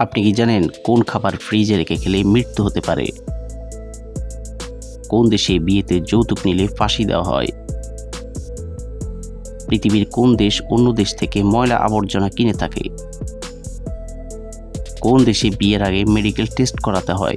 আপনি কি জানেন কোন খাবার ফ্রিজে রেখে খেলে মৃত্যু হতে পারে? কোন দেশে বিয়েতে যৌতুক নিলে ফাঁসি দেওয়া হয়? পৃথিবীর কোন দেশ অন্য দেশ থেকে ময়লা আবর্জনা কিনে থাকে? কোন দেশে বিয়ের আগে মেডিকেল টেস্ট করাতে হয়?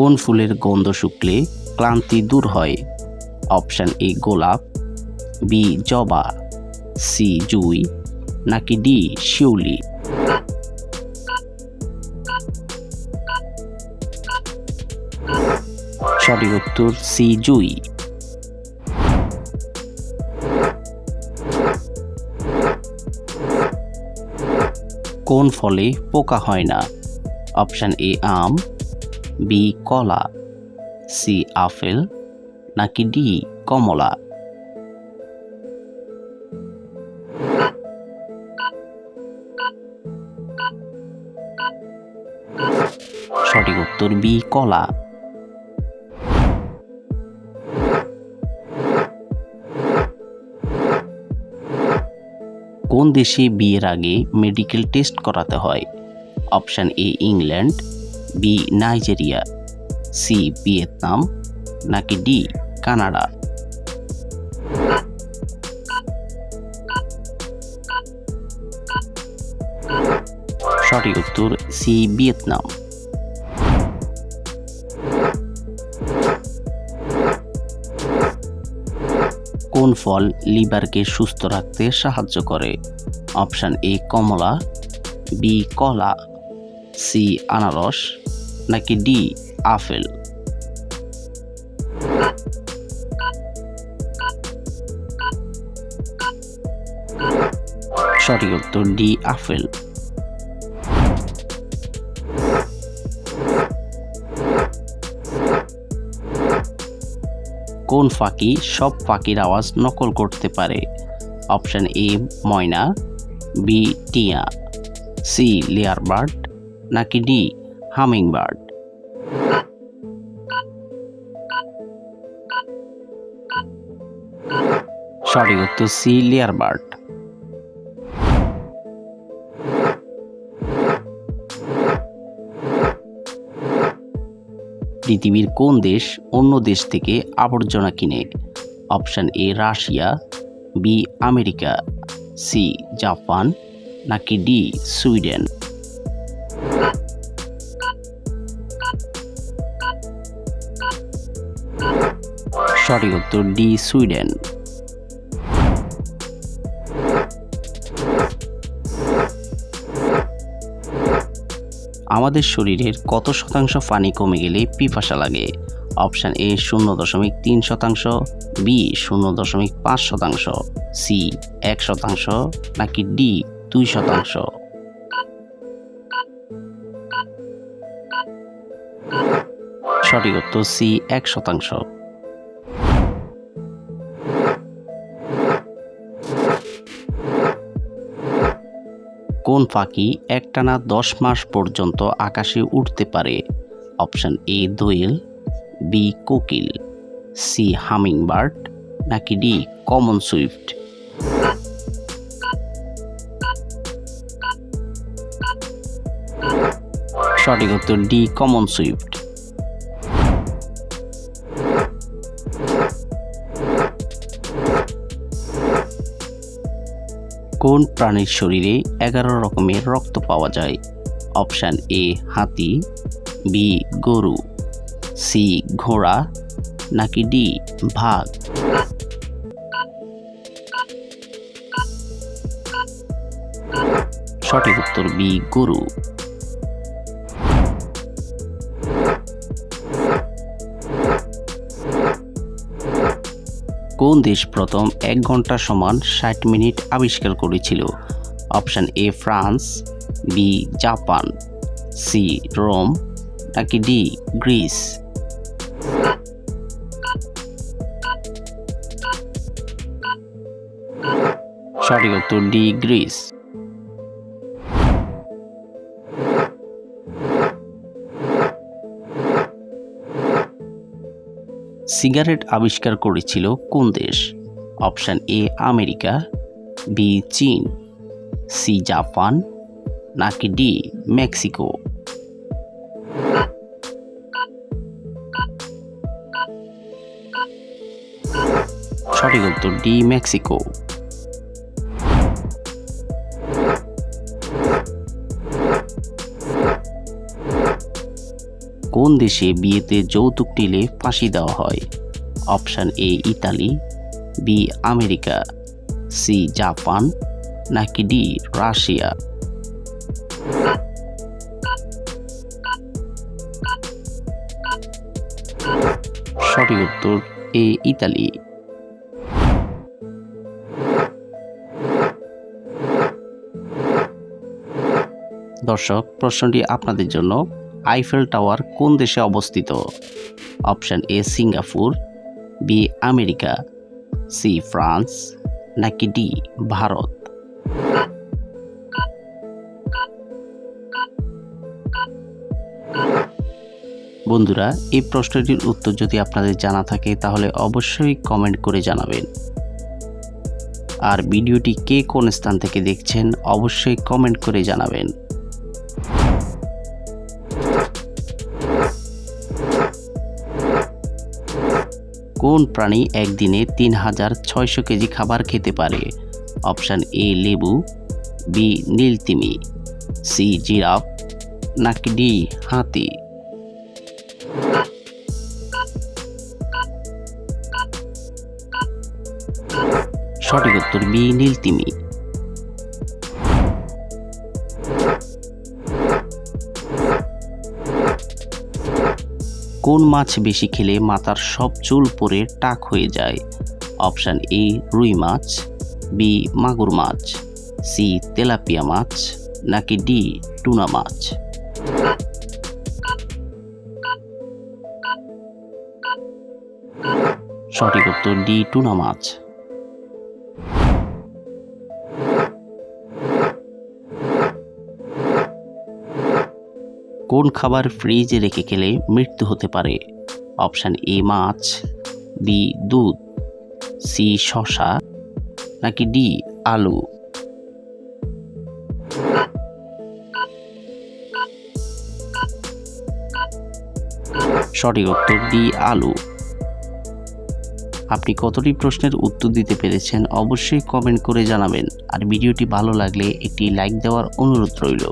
কোন ফুলের গন্ধ শুকলে ক্লান্তি দূর হয়? অপশান এ, গোলাপ, বি, জবা, সি, জুই, নাকি ডি, শিউলি? সঠিক উত্তর, সি, জুই। কোন ফলে পোকা হয় না? অপশান এ, আম বি কলা, সি আপেল, নাকি ডি কমলা? সঠিক উত্তর বি কলা। কোন দেশে বিয়ের আগে মেডিকেল টেস্ট করাতে হয়? Option A England B, Nigeria, C, Vietnam, নাকি ডি, কানাডা? সঠিক উত্তর, সি, ভিয়েতনাম। কোন ফল লিভারকে সুস্থ রাখতে সাহায্য করে? অপশান এ, কমলা, বি, কলা, সি, আনারস নাকি ডি আপেল সঠিক উত্তর ডি আপেল কোন ফাঁকি সব পাখির আওয়াজ নকল করতে পারে? অপশান এ, ময়না, বি, টিয়া, সি লেয়ার বার্ড নাকি ডি হামিং বার্ড সঠিক উত্তর সি লেয়ার বার্ড পৃথিবীর কোন দেশ অন্য দেশ থেকে আবর্জনা কিনে? Option A, Russia, B, America, C, Japan, নাকি ডি, সুইডেন? সঠিক উত্তর ডি, সুইডেন। আমাদের শরীরের কত শতাংশ পানি কমে গেলে পিপাসা লাগে? অপশান এ, শূন্য দশমিক তিন শতাংশ, বি, শূন্য দশমিক পাঁচ শতাংশ, সি, এক শতাংশ, নাকি ডি, দুই শতাংশ। সঠিক উত্তর সি, এক শতাংশ। কোন পাখি একটানা দশ মাস পর্যন্ত আকাশে উঠতে পারে? অপশান এ, দোয়েল, বি, কোকিল, সি হামিং বার্ড নাকি ডি, কমন সুইফট? সঠিক উত্তর ডি, কমন সুইফট। কোন প্রাণীর শরীরে এগারো রকমের রক্ত পাওয়া যায়? অপশান এ, হাতি, বি, গরু, সি, ঘোড়া, নাকি ডি, ভাগ? সঠিক উত্তর বি, গরু। কোন দেশ প্রথম এক ঘণ্টা সমান ষাট মিনিট আবিষ্কার করেছিল? Option A, France, B, Japan, C, Rome, নাকি ডি, গ্রিস? সঠিক উত্তর ডি, গ্রিস। সিগারেট আবিষ্কার করেছিল কোন দেশ? অপশান এ, আমেরিকা, বি, চীন, সি, জাপান, নাকি ডি, মেক্সিকো? সঠিক উত্তর ডি, মেক্সিকো। কোন দেশে বিয়েতে যৌতুক নিলে ফাঁসি দেওয়া হয়? Option A, Italy, B, America, C, Japan, নাকি ডি, রাশিয়া? সঠিক উত্তর এ, ইতালি। দর্শক, প্রশ্নটি আপনাদের জন্য। আইফেল টাওয়ার কোন দেশে অবস্থিত? Option A, Singapore B America C France, নাকি ডি ভারত? বন্ধুরা, এই প্রশ্নটির উত্তর যদি আপনাদের জানা থাকে, তাহলে অবশ্যই কমেন্ট করে জানাবেন। আর ভিডিওটি কে কোন স্থান থেকে দেখছেন, অবশ্যই কমেন্ট করে জানাবেন। কোন প্রাণী একদিনে তিন হাজার ছয়শো কেজি খাবার খেতে পারে? অপশান এ, লেবু, বি, নীলতিমি, সি, জিরাফ, নাকি ডি, হাতি? সঠিক উত্তর বি, নীলতিমি। কোন মাছ বেশি খেলে মাথার সব চুল পরে টাক হয়ে যায়? অপশান এ রুই মাছ বি মাগুর মাছ সি তেলাপিয়া মাছ, নাকি ডি টুনা মাছ? সঠিক উত্তর ডি টুনা মাছ। কোন খাবার ফ্রিজে রেখে খেলে মৃত্যু হতে পারে? অপশান এ মাছ, বি দুধ, সি শশা নাকি ডি আলু? সঠিক উত্তর ডি আলু। আপনি কতটি প্রশ্নের উত্তর দিতে পেরেছেন অবশ্যই কমেন্ট করে জানাবেন। আর ভিডিওটি ভালো লাগলে একটি লাইক দেওয়ার অনুরোধ রইল।